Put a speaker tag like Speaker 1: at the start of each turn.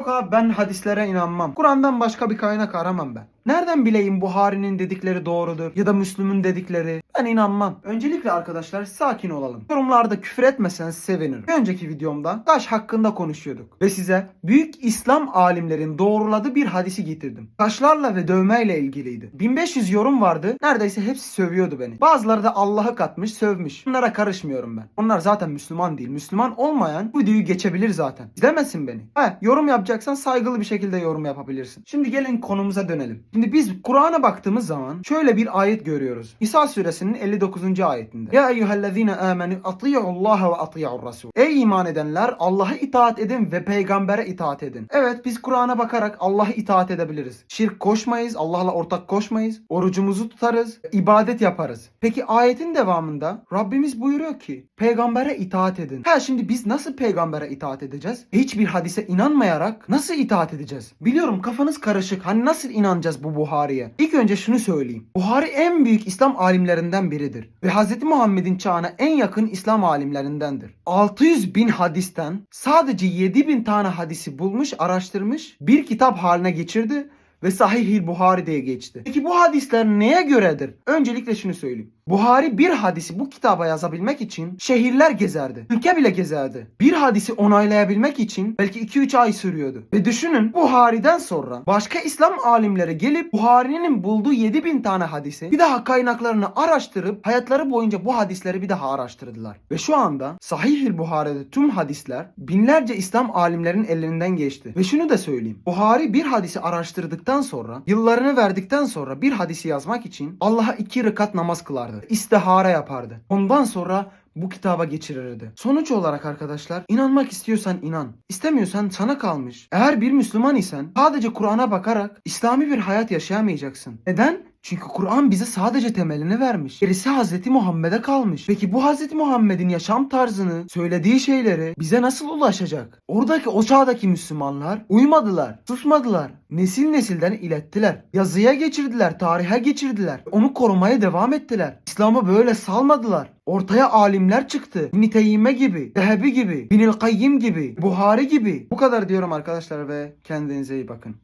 Speaker 1: Yok abi ben hadislere inanmam. Kur'an'dan başka bir kaynak aramam ben. Nereden bileyim Buhari'nin dedikleri doğrudur ya da Müslüm'ün dedikleri? Ben inanmam. Öncelikle arkadaşlar sakin olalım. Yorumlarda küfür etmeseniz sevinirim. Bir önceki videomda taş hakkında konuşuyorduk. Ve size büyük İslam alimlerin doğruladığı bir hadisi getirdim. Taşlarla ve dövmeyle ilgiliydi. 1500 yorum vardı. Neredeyse hepsi sövüyordu beni. Bazıları da Allah'ı katmış sövmüş. Bunlara karışmıyorum ben. Onlar zaten Müslüman değil. Müslüman olmayan bu videoyu geçebilir zaten. İzlemesin beni. He, yorum yapacaksan saygılı bir şekilde yorum yapabilirsin. Şimdi gelin konumuza dönelim. Şimdi biz Kur'an'a baktığımız zaman şöyle bir ayet görüyoruz. İsa suresinin 59. ayetinde. Ya eyyühellezine amenu ati'ullaha ve ati'ur rasul. Ey iman edenler Allah'a itaat edin ve peygambere itaat edin. Evet biz Kur'an'a bakarak Allah'a itaat edebiliriz. Şirk koşmayız, Allah'la ortak koşmayız. Orucumuzu tutarız, ibadet yaparız. Peki ayetin devamında Rabbimiz buyuruyor ki peygambere itaat edin. Ha şimdi biz nasıl peygambere itaat edeceğiz? Hiçbir hadise inanmayarak nasıl itaat edeceğiz? Biliyorum kafanız karışık. Hani nasıl inanacağız bu Buhari'ye? İlk önce şunu söyleyeyim. Buhari en büyük İslam alimlerinden biridir. Ve Hz. Muhammed'in çağına en yakın İslam alimlerindendir. 600 bin hadisten sadece 7 bin tane hadisi bulmuş, araştırmış, bir kitap haline geçirdi ve Sahih-i Buhari diye geçti. Peki bu hadisler neye göredir? Öncelikle şunu söyleyeyim. Buhari bir hadisi bu kitaba yazabilmek için şehirler gezerdi. Ülke bile gezerdi. Bir hadisi onaylayabilmek için belki 2-3 ay sürüyordu. Ve düşünün Buhari'den sonra başka İslam alimleri gelip Buhari'nin bulduğu 7000 tane hadisi bir daha kaynaklarını araştırıp hayatları boyunca bu hadisleri bir daha araştırdılar. Ve şu anda Sahih-i Buhari'de tüm hadisler binlerce İslam alimlerin ellerinden geçti. Ve şunu da söyleyeyim. Buhari bir hadisi araştırdıktan sonra, yıllarını verdikten sonra bir hadisi yazmak için Allah'a iki rekat namaz kılardı. İstihara yapardı. Ondan sonra bu kitaba geçirirdi. Sonuç olarak arkadaşlar inanmak istiyorsan inan. İstemiyorsan sana kalmış. Eğer bir Müslüman isen sadece Kur'an'a bakarak İslami bir hayat yaşayamayacaksın. Neden? Çünkü Kur'an bize sadece temelini vermiş. Gerisi Hz. Muhammed'e kalmış. Peki bu Hz. Muhammed'in yaşam tarzını, söylediği şeyleri bize nasıl ulaşacak? Oradaki o çağdaki Müslümanlar uymadılar, susmadılar. Nesil nesilden ilettiler. Yazıya geçirdiler, tarihe geçirdiler. Onu korumaya devam ettiler. İslam'ı böyle salmadılar. Ortaya alimler çıktı. İbn gibi, Zehebi gibi, Binil Kayyim gibi, Buhari gibi. Bu kadar diyorum arkadaşlar ve kendinize iyi bakın.